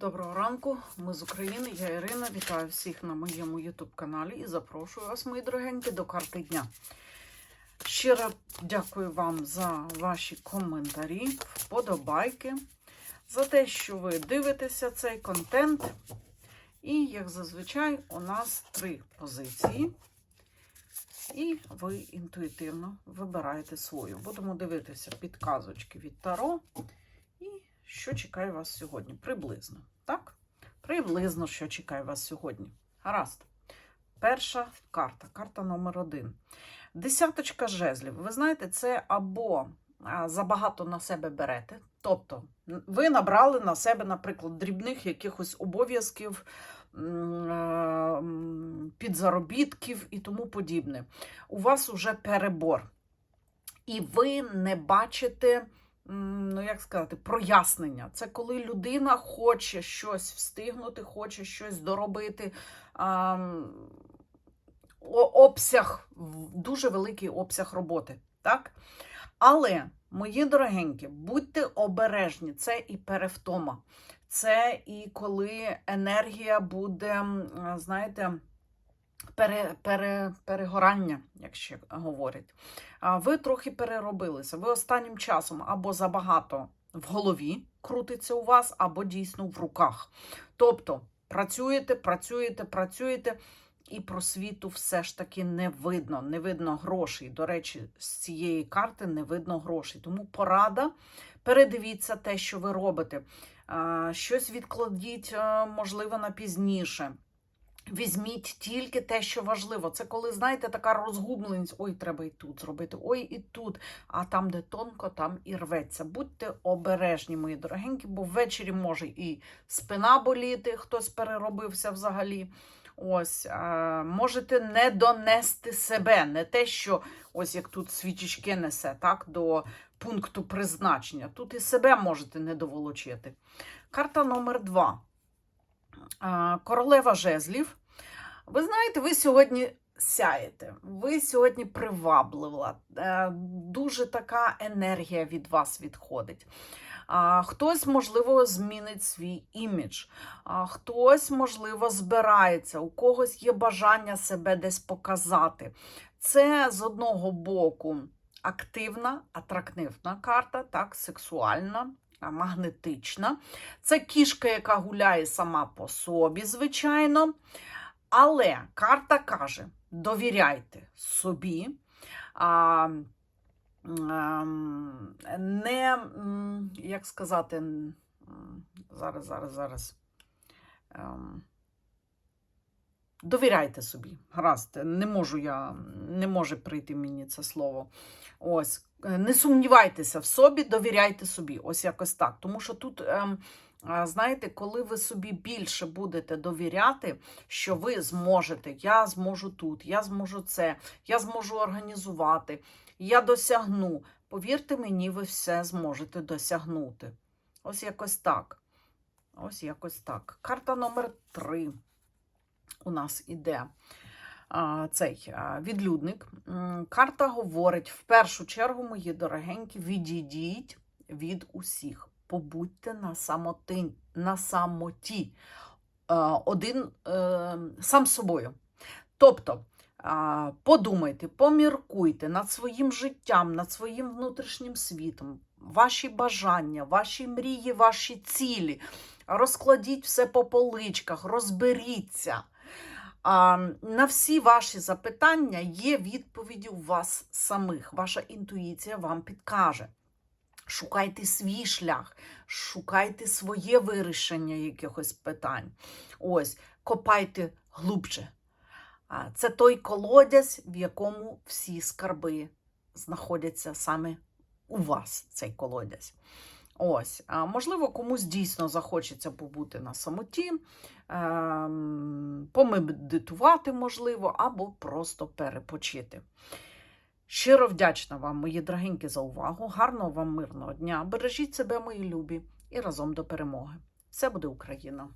Доброго ранку, ми з України, я Ірина. Вітаю всіх на моєму YouTube-каналі і запрошую вас, мої дорогенькі, до карти дня. Щиро дякую вам за ваші коментарі, вподобайки, за те, що ви дивитеся цей контент. І, як зазвичай, у нас три позиції. І ви інтуїтивно вибираєте свою. Будемо дивитися підказочки від Таро. Що чекає вас сьогодні? Приблизно. Так? Приблизно, що чекає вас сьогодні. Гаразд. Перша карта, карта номер один. Десяточка жезлів. Ви знаєте, це або забагато на себе берете. Тобто, ви набрали на себе, наприклад, дрібних якихось обов'язків, е, підзаробітків і тому подібне. У вас уже перебор. І ви не бачите ну як сказати, прояснення. Це коли людина хоче щось встигнути, хоче щось доробити. Обсяг, дуже великий обсяг роботи. Так? Але, мої дорогенькі, будьте обережні, це і перевтома. Це і коли енергія буде, знаєте, пере, пере, перегорання, як ще говорять. Ви трохи переробилися. Ви останнім часом або забагато в голові крутиться у вас, або дійсно в руках. Тобто працюєте, працюєте, працюєте, і просвіту все ж таки не видно. Не видно грошей. До речі, з цієї карти не видно грошей. Тому порада. Передивіться те, що ви робите. Щось відкладіть, е, можливо, на пізніше. Візьміть тільки те, що важливо. Це коли, знаєте, така розгубленість, ой, треба і тут зробити, ой, і тут. А там, де тонко, там і рветься. Будьте обережні, мої дорогенькі, бо ввечері може і спина боліти, хтось переробився взагалі. Ось, а, можете не донести себе, не те, що ось як тут свічечки несе, так, до пункту призначення. Тут і себе можете не доволочити. Карта номер два. Королева жезлів. Ви знаєте, ви сьогодні сяєте, ви сьогодні приваблива, е, дуже така енергія від вас відходить. Хтось, можливо, змінить свій імідж, хтось, можливо, збирається, у когось є бажання себе десь показати. Це з одного боку активна, атрактивна карта, так, сексуальна, а, магнетична. Це кішка, яка гуляє сама по собі, звичайно. Але карта каже: довіряйте собі. А, не, як сказати, зараз, зараз, зараз. Довіряйте собі. Гаразд, не можу я, не може прийти мені це слово. Ось, е, не сумнівайтеся в собі, довіряйте собі. Ось якось так. Тому що тут, ем, знаєте, коли ви собі більше будете довіряти, що ви зможете, я зможу тут, я зможу це, я зможу організувати, я досягну. Повірте мені, ви все зможете досягнути. Ось якось так. Ось якось так. Карта номер три у нас іде цей відлюдник. Карта говорить: в першу чергу, мої дорогенькі, відійдіть від усіх. Побудьте на самоти, на самоті. Е, Один е, сам собою. Тобто. Подумайте, поміркуйте над своїм життям, над своїм внутрішнім світом, ваші бажання, ваші мрії, ваші цілі. Розкладіть все по поличках, розберіться. На всі ваші запитання є відповіді у вас самих. Ваша інтуїція вам підкаже. Шукайте свій шлях, шукайте своє вирішення якихось питань. Ось, копайте глубже. Це той колодязь, в якому всі скарби знаходяться саме у вас, цей колодязь. Ось, а, можливо, комусь дійсно захочеться побути на самоті, ем, помедитувати, можливо, або просто перепочити. Щиро вдячна вам, мої дорогенькі, за увагу. Гарного вам мирного дня. Бережіть себе, мої любі, і разом до перемоги. Все буде Україна!